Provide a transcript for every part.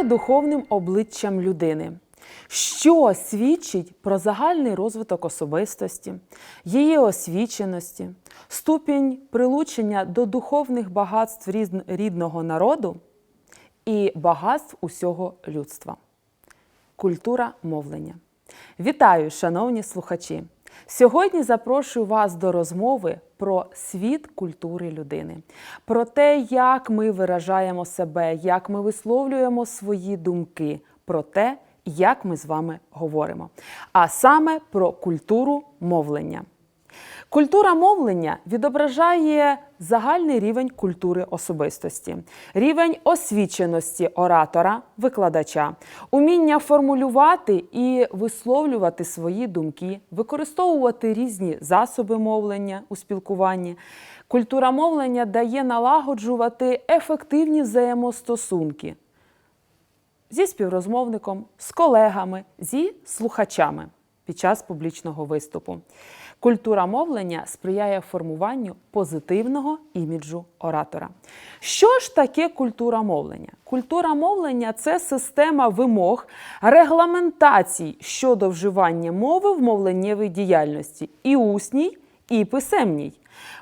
є духовним обличчям людини? Що свідчить про загальний розвиток особистості, її освіченості, ступінь прилучення до духовних багатств рідного народу і багатств усього людства? Культура мовлення. Вітаю, шановні слухачі! Сьогодні запрошую вас до розмови про світ культури людини, про те, як ми виражаємо себе, як ми висловлюємо свої думки, про те, як ми з вами говоримо, а саме про культуру мовлення. Культура мовлення відображає загальний рівень культури особистості, рівень освіченості оратора, викладача, уміння формулювати і висловлювати свої думки, використовувати різні засоби мовлення у спілкуванні. Культура мовлення дає налагоджувати ефективні взаємостосунки зі співрозмовником, з колегами, зі слухачами під час публічного виступу. Культура мовлення сприяє формуванню позитивного іміджу оратора. Що ж таке культура мовлення? Культура мовлення це система вимог, регламентацій щодо вживання мови в мовленнєвій діяльності і усній, і писемній.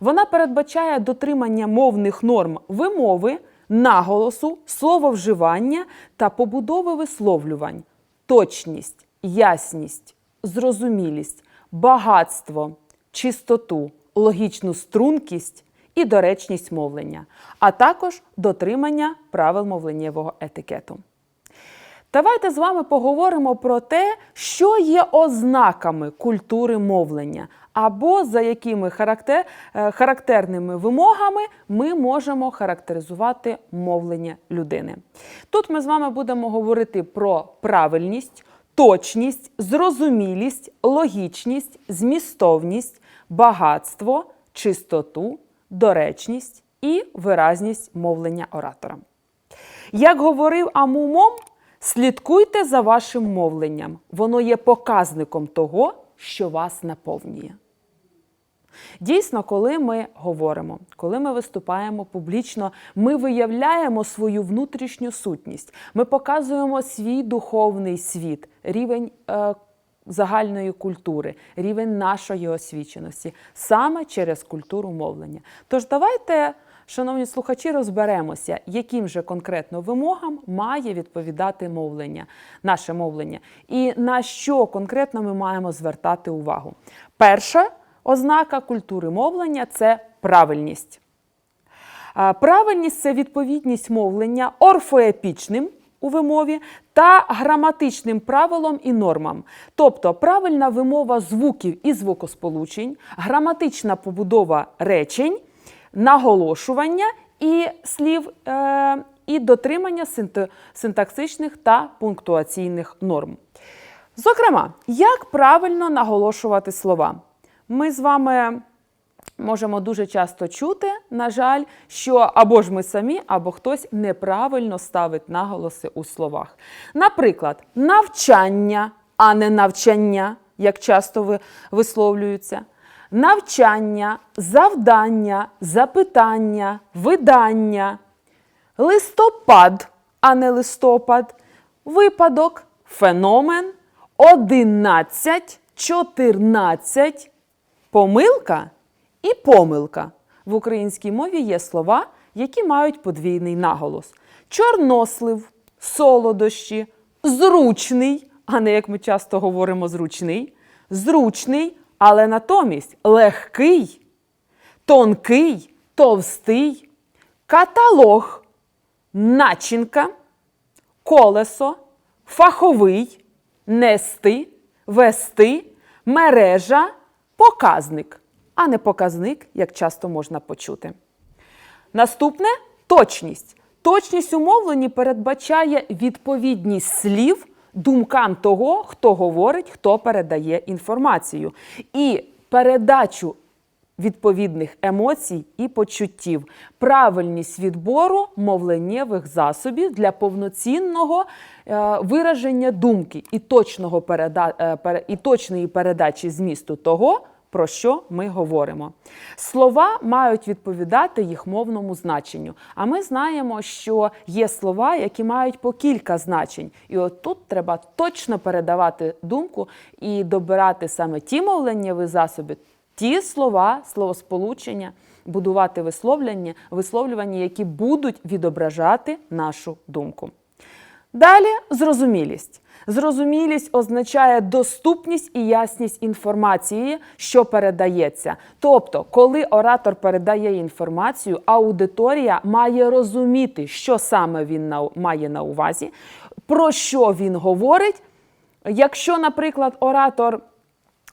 Вона передбачає дотримання мовних норм вимови, наголосу, слововживання та побудови висловлювань, точність, ясність, зрозумілість, багатство, чистоту, логічну стрункість і доречність мовлення, а також дотримання правил мовленнєвого етикету. Давайте з вами поговоримо про те, що є ознаками культури мовлення, або за якими характер, е, характерними вимогами ми можемо характеризувати мовлення людини. Тут ми з вами будемо говорити про правильність, точність, зрозумілість, логічність, змістовність, багатство, чистоту, доречність і виразність мовлення оратора. Як говорив Амумом, слідкуйте за вашим мовленням. Воно є показником того, що вас наповнює. Дійсно, коли ми говоримо, коли ми виступаємо публічно, ми виявляємо свою внутрішню сутність, ми показуємо свій духовний світ, рівень е, загальної культури, рівень нашої освіченості саме через культуру мовлення. Тож давайте. Шановні слухачі, розберемося, яким же конкретно вимогам має відповідати мовлення, наше мовлення, і на що конкретно ми маємо звертати увагу. Перша ознака культури мовлення це правильність. Правильність це відповідність мовлення орфоепічним у вимові та граматичним правилам і нормам. Тобто правильна вимова звуків і звукосполучень, граматична побудова речень, наголошування і слів е, і дотримання синтаксичних та пунктуаційних норм. Зокрема, як правильно наголошувати слова? Ми з вами можемо дуже часто чути, на жаль, що або ж ми самі, або хтось неправильно ставить наголоси у словах. Наприклад, навчання, а не навчання, як часто ви висловлюються. Навчання, завдання, запитання, видання, листопад, а не листопад, випадок, феномен, 11, 14, помилка і помилка. В українській мові є слова, які мають подвійний наголос: чорнослив, солодощі, зручний, а не як ми часто говоримо, зручний, зручний, але натомість легкий, тонкий, товстий, каталог, начинка, колесо, фаховий, нести, вести, мережа, показник, а не показник, як часто можна почути. Наступне точність. Точність у мовленні передбачає відповідність слів думкам того, хто говорить, хто передає інформацію. І передачу відповідних емоцій і почуттів, правильність відбору мовленнєвих засобів для повноцінного е, вираження думки і, точного переда... е, і точної передачі змісту того, про що ми говоримо. Слова мають відповідати їх мовному значенню. А ми знаємо, що є слова, які мають по кілька значень. І от тут треба точно передавати думку і добирати саме ті мовленнєві засоби, ті слова, словосполучення, будувати висловлення, висловлювання, які будуть відображати нашу думку. Далі зрозумілість. Зрозумілість означає доступність і ясність інформації, що передається. Тобто, коли оратор передає інформацію, аудиторія має розуміти, що саме він має на увазі, про що він говорить. Якщо, наприклад, оратор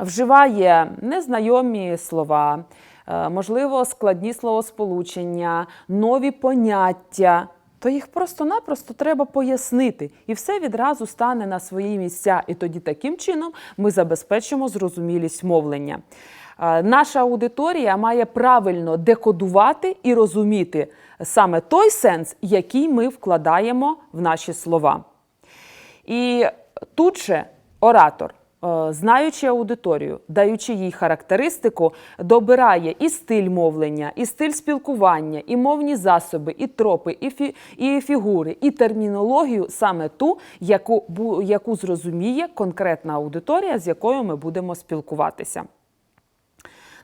вживає незнайомі слова, е, можливо, складні словосполучення, нові поняття, то їх просто-напросто треба пояснити, і все відразу стане на свої місця. І тоді таким чином ми забезпечимо зрозумілість мовлення. Е, Наша аудиторія має правильно декодувати і розуміти саме той сенс, який ми вкладаємо в наші слова. І тут же оратор, знаючи аудиторію, даючи їй характеристику, добирає і стиль мовлення, і стиль спілкування, і мовні засоби, і тропи, і, фі, і фігури, і термінологію саме ту, яку, яку зрозуміє конкретна аудиторія, з якою ми будемо спілкуватися.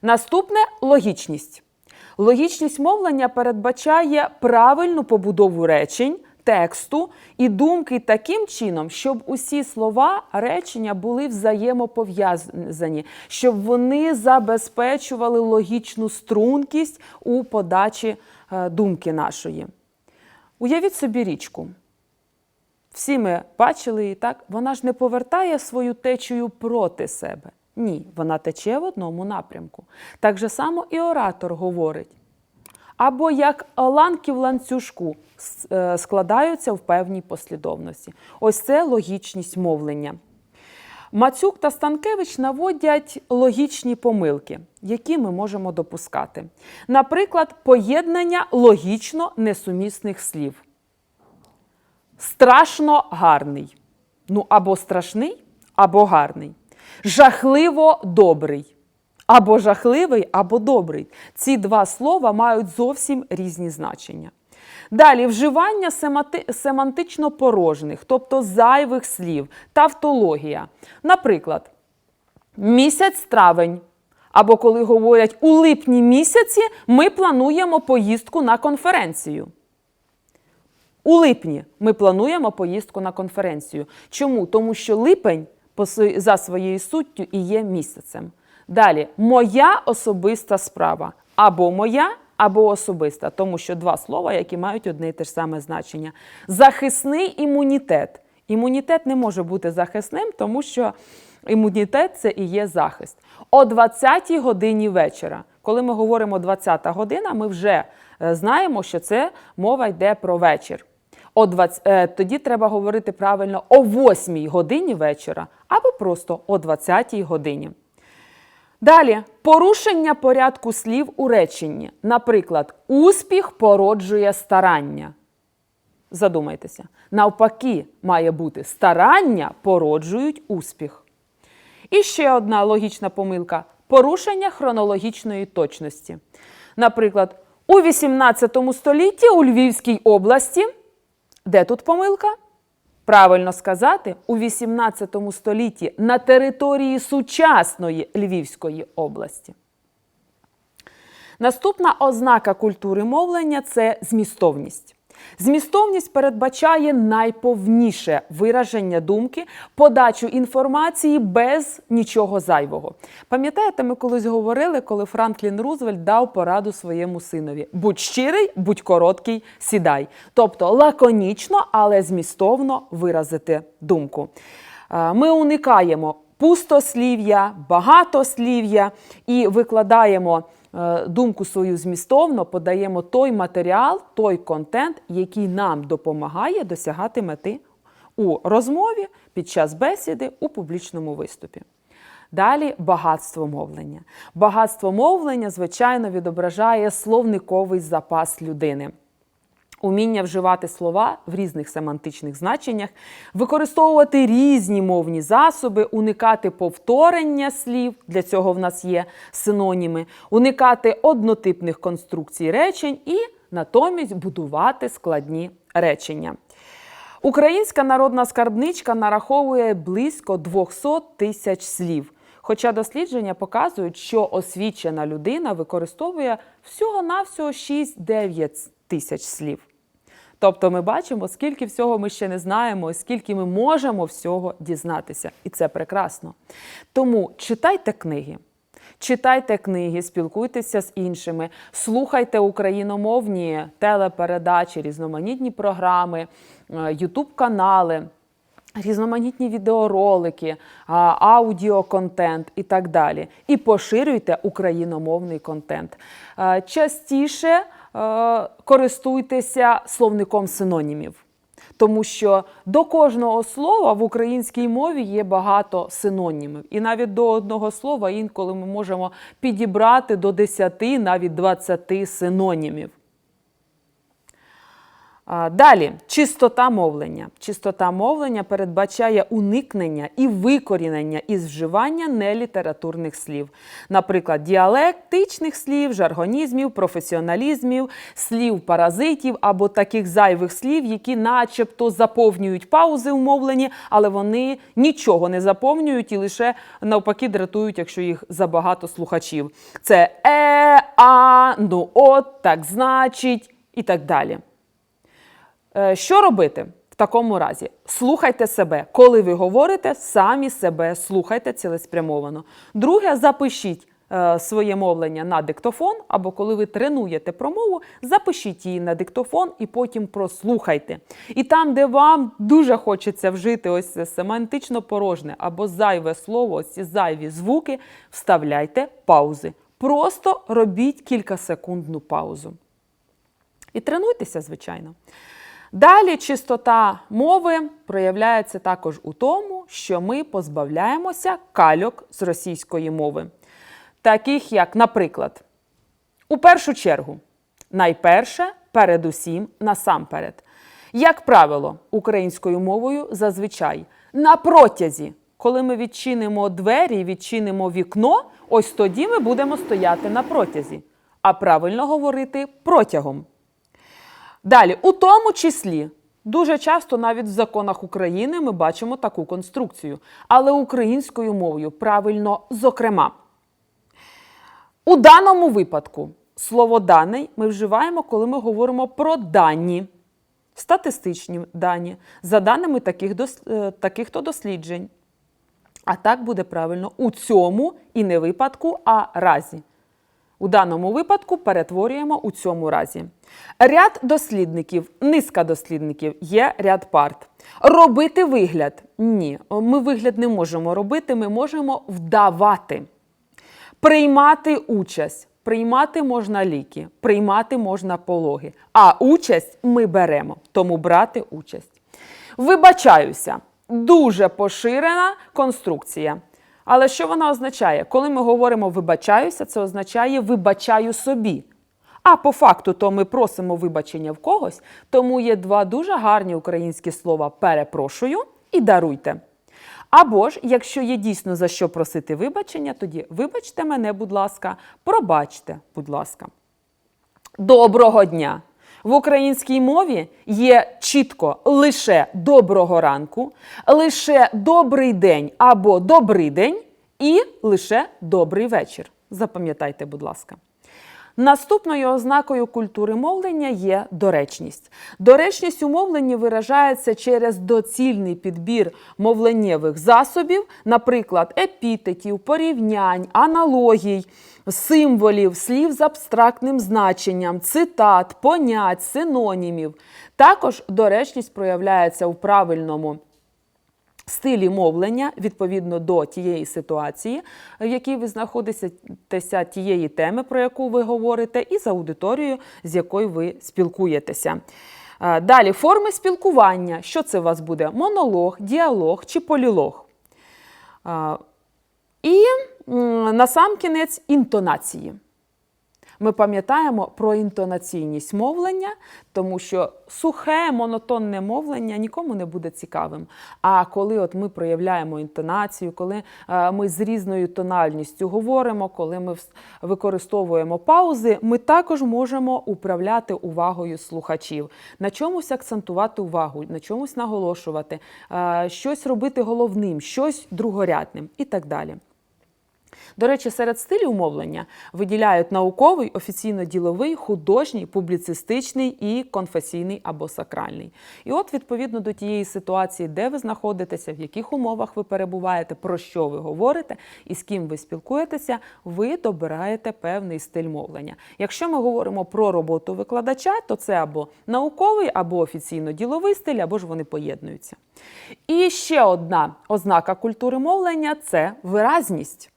Наступне логічність. Логічність мовлення передбачає правильну побудову речень, тексту і думки таким чином, щоб усі слова речення були взаємопов'язані, щоб вони забезпечували логічну стрункість у подачі е, думки нашої. Уявіть собі річку. Всі ми бачили її так, вона ж не повертає свою течію проти себе. Ні, вона тече в одному напрямку. Так же само і оратор говорить. Або як ланки в ланцюжку е, складаються в певній послідовності. Ось це логічність мовлення. Мацюк та Станкевич наводять логічні помилки, які ми можемо допускати. Наприклад, поєднання логічно несумісних слів страшно гарний. Ну, або страшний, або гарний. Жахливо добрий. Або жахливий, або добрий. Ці два слова мають зовсім різні значення. Далі вживання семантично порожних, тобто зайвих слів, тавтологія. Наприклад, місяць травень. Або коли говорять у липні місяці ми плануємо поїздку на конференцію. У липні ми плануємо поїздку на конференцію. Чому? Тому що липень за своєю суттю і є місяцем. Далі, моя особиста справа. Або моя, або особиста, тому що два слова, які мають одне і те ж саме значення. Захисний імунітет. Імунітет не може бути захисним, тому що імунітет це і є захист. О 20-й годині вечора. Коли ми говоримо 20-та година, ми вже е, знаємо, що це мова йде про вечір. О 20, е, тоді треба говорити правильно о 8-й годині вечора або просто о 20-й годині. Далі порушення порядку слів у реченні. Наприклад, успіх породжує старання. Задумайтеся. Навпаки, має бути старання породжують успіх. І ще одна логічна помилка порушення хронологічної точності. Наприклад, у 18 столітті у Львівській області, де тут помилка? Правильно сказати, у 18 столітті на території сучасної Львівської області. Наступна ознака культури мовлення це змістовність. Змістовність передбачає найповніше вираження думки, подачу інформації без нічого зайвого. Пам'ятаєте, ми колись говорили, коли Франклін Рузвельт дав пораду своєму синові: будь щирий, будь короткий, сідай. Тобто лаконічно, але змістовно виразити думку. Ми уникаємо пустослів'я, багатослів'я і викладаємо думку свою змістовно, подаємо той матеріал, той контент, який нам допомагає досягати мети у розмові, під час бесіди, у публічному виступі. Далі багатство мовлення. Багатство мовлення, звичайно, відображає словниковий запас людини. Уміння вживати слова в різних семантичних значеннях, використовувати різні мовні засоби, уникати повторення слів, для цього в нас є синоніми, уникати однотипних конструкцій речень і натомість будувати складні речення. Українська народна скарбничка нараховує близько 200 тисяч слів. Хоча дослідження показують, що освічена людина використовує всього-навсього 6-9 тисяч слів. Тобто ми бачимо, скільки всього ми ще не знаємо, скільки ми можемо всього дізнатися. І це прекрасно. Тому читайте книги. Читайте книги, спілкуйтеся з іншими, слухайте україномовні телепередачі, різноманітні програми, ютуб-канали, різноманітні відеоролики, аудіоконтент і так далі. І поширюйте україномовний контент. Е, Частіше е, користуйтеся словником синонімів. Тому що до кожного слова в українській мові є багато синонімів. І навіть до одного слова інколи ми можемо підібрати до 10, навіть 20 синонімів. Далі, чистота мовлення. Чистота мовлення передбачає уникнення і викорінення із вживання нелітературних слів, наприклад, діалектичних слів, жаргонізмів, професіоналізмів, слів паразитів або таких зайвих слів, які начебто заповнюють паузи в мовленні, але вони нічого не заповнюють і лише навпаки дратують, якщо їх забагато слухачів. Це е, а, ну от, так значить і так далі. Е, Що робити в такому разі? Слухайте себе. Коли ви говорите, самі себе слухайте цілеспрямовано. Друге, запишіть е, своє мовлення на диктофон, або коли ви тренуєте промову, запишіть її на диктофон і потім прослухайте. І там, де вам дуже хочеться вжити ось це семантично порожне або зайве слово, ось ці зайві звуки, вставляйте паузи. Просто робіть кількасекундну паузу. І тренуйтеся, звичайно. Далі чистота мови проявляється також у тому, що ми позбавляємося кальок з російської мови, таких як, наприклад, у першу чергу, найперше, передусім, насамперед. Як правило, українською мовою зазвичай на протязі, коли ми відчинимо двері, відчинимо вікно, ось тоді ми будемо стояти на протязі, а правильно говорити протягом. Далі, у тому числі, дуже часто навіть в законах України ми бачимо таку конструкцію, але українською мовою правильно зокрема. У даному випадку слово даний ми вживаємо, коли ми говоримо про дані, статистичні дані, за даними таких, е, таких-то досліджень. А так буде правильно у цьому і не випадку, а разі. У даному випадку перетворюємо у цьому разі. Ряд дослідників, низка дослідників, є ряд парт. Робити вигляд ні. Ми вигляд не можемо робити, ми можемо вдавати. Приймати участь. Приймати можна ліки, приймати можна пологи. А участь ми беремо, тому брати участь. Вибачаюся, дуже поширена конструкція. Але що вона означає? Коли ми говоримо вибачаюся, це означає вибачаю собі. А по факту, то ми просимо вибачення в когось, тому є два дуже гарні українські слова перепрошую і даруйте. Або ж, якщо є дійсно за що просити вибачення, тоді вибачте мене, будь ласка, пробачте, будь ласка. Доброго дня! В українській мові є чітко лише доброго ранку, лише добрий день або добрий день і лише добрий вечір. Запам'ятайте, будь ласка. Наступною ознакою культури мовлення є доречність. Доречність у мовленні виражається через доцільний підбір мовленнєвих засобів, наприклад, епітетів, порівнянь, аналогій, символів, слів з абстрактним значенням, цитат, понять, синонімів. Також доречність проявляється у правильному стилі мовлення відповідно до тієї ситуації, в якій ви знаходитеся, тієї теми, про яку ви говорите, і з аудиторією, з якою ви спілкуєтеся. Далі форми спілкування. Що це у вас буде? Монолог, діалог чи полілог? І м, насамкінець інтонації. Ми пам'ятаємо про інтонаційність мовлення, тому що сухе, монотонне мовлення нікому не буде цікавим. А коли от ми проявляємо інтонацію, коли е, ми з різною тональністю говоримо, коли ми використовуємо паузи, ми також можемо управляти увагою слухачів, на чомусь акцентувати увагу, на чомусь наголошувати, е, щось робити головним, щось другорядним і так далі. До речі, серед стилів мовлення виділяють науковий, офіційно-діловий, художній, публіцистичний і конфесійний або сакральний. І от, відповідно до тієї ситуації, де ви знаходитеся, в яких умовах ви перебуваєте, про що ви говорите і з ким ви спілкуєтеся, ви добираєте певний стиль мовлення. Якщо ми говоримо про роботу викладача, то це або науковий, або офіційно-діловий стиль, або ж вони поєднуються. І ще одна ознака культури мовлення це виразність.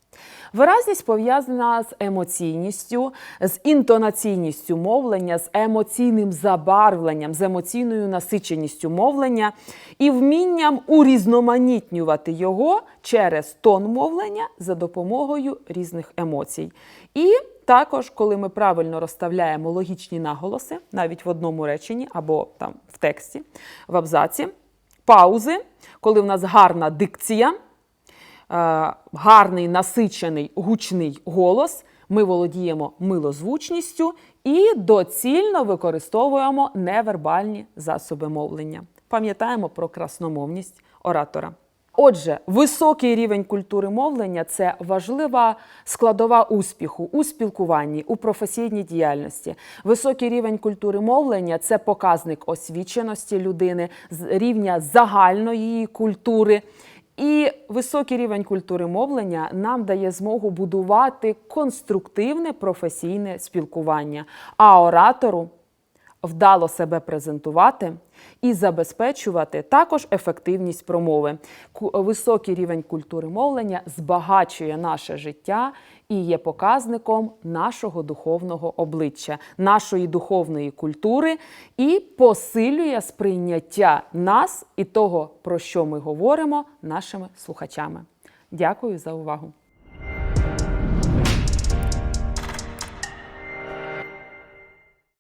Виразність пов'язана з емоційністю, з інтонаційністю мовлення, з емоційним забарвленням, з емоційною насиченістю мовлення і вмінням урізноманітнювати його через тон мовлення за допомогою різних емоцій. І також, коли ми правильно розставляємо логічні наголоси, навіть в одному реченні або там в тексті, в абзаці, паузи, коли в нас гарна дикція гарний, насичений, гучний голос, ми володіємо милозвучністю і доцільно використовуємо невербальні засоби мовлення. Пам'ятаємо про красномовність оратора. Отже, високий рівень культури мовлення це важлива складова успіху у спілкуванні, у професійній діяльності. Високий рівень культури мовлення це показник освіченості людини, рівня загальної її культури. І високий рівень культури мовлення нам дає змогу будувати конструктивне професійне спілкування, а оратору вдало себе презентувати і забезпечувати також ефективність промови. Високий рівень культури мовлення збагачує наше життя і є показником нашого духовного обличчя, нашої духовної культури і посилює сприйняття нас і того, про що ми говоримо нашими слухачами. Дякую за увагу.